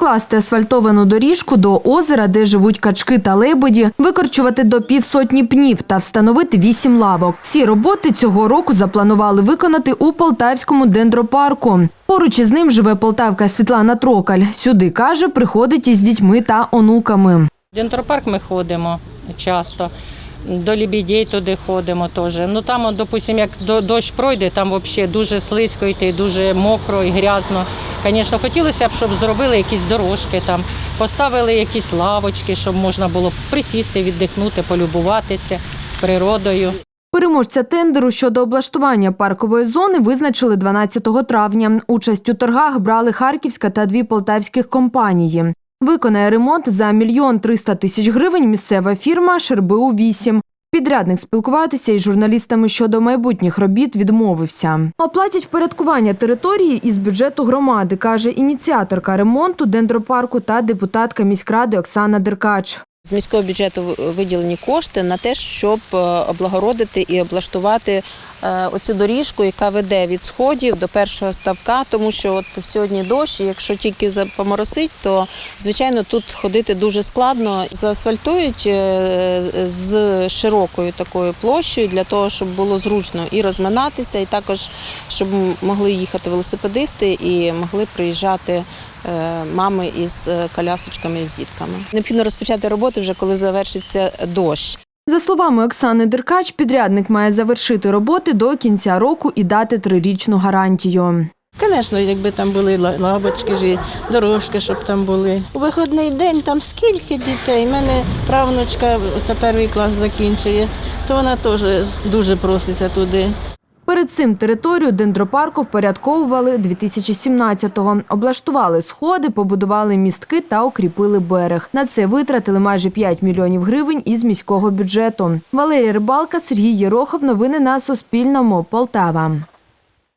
Прокласти асфальтовану доріжку до озера, де живуть качки та лебеді, викорчувати до півсотні пнів та встановити вісім лавок. Ці роботи цього року запланували виконати у Полтавському дендропарку. Поруч із ним живе полтавка Світлана Трокаль. Сюди, каже, приходить із дітьми та онуками. В Дендропарк ми ходимо часто. До Лібідей туди ходимо теж. Ну там, от, допустим, як дощ пройде, там взагалі дуже слизько йти, дуже мокро і грязно. Звісно, хотілося б, щоб зробили якісь дорожки, там, поставили якісь лавочки, щоб можна було присісти, віддихнути, полюбуватися природою. Переможця тендеру щодо облаштування паркової зони визначили 12 травня. Участь у торгах брали Харківська та дві полтавських компанії. Виконає ремонт за мільйон триста тисяч гривень місцева фірма «Шербиу 8 Підрядник спілкуватися із журналістами щодо майбутніх робіт відмовився. Оплатять впорядкування території із бюджету громади, каже ініціаторка ремонту дендропарку та депутатка міськради Оксана Деркач. З міського бюджету виділені кошти на те, щоб е, облагородити і облаштувати е, оцю доріжку, яка веде від сходів до першого ставка, тому що от сьогодні дощ, якщо тільки поморосить, то звичайно тут ходити дуже складно. Заасфальтують е, з широкою такою площею для того, щоб було зручно і розминатися, і також щоб могли їхати велосипедисти і могли приїжджати мами із е, колясочками і з дітками. Необхідно розпочати роботи вже коли завершиться дощ. За словами Оксани Деркач, підрядник має завершити роботи до кінця року і дати трирічну гарантію. Звісно, якби там були ла- лавочки, ж, дорожки, щоб там були. У виходний день там скільки дітей. У мене правнучка це перший клас закінчує, то вона теж дуже проситься туди. Перед цим територію дендропарку впорядковували 2017-го. Облаштували сходи, побудували містки та укріпили берег. На це витратили майже 5 мільйонів гривень із міського бюджету. Валерія Рибалка, Сергій Єрохов. Новини на Суспільному. Полтава.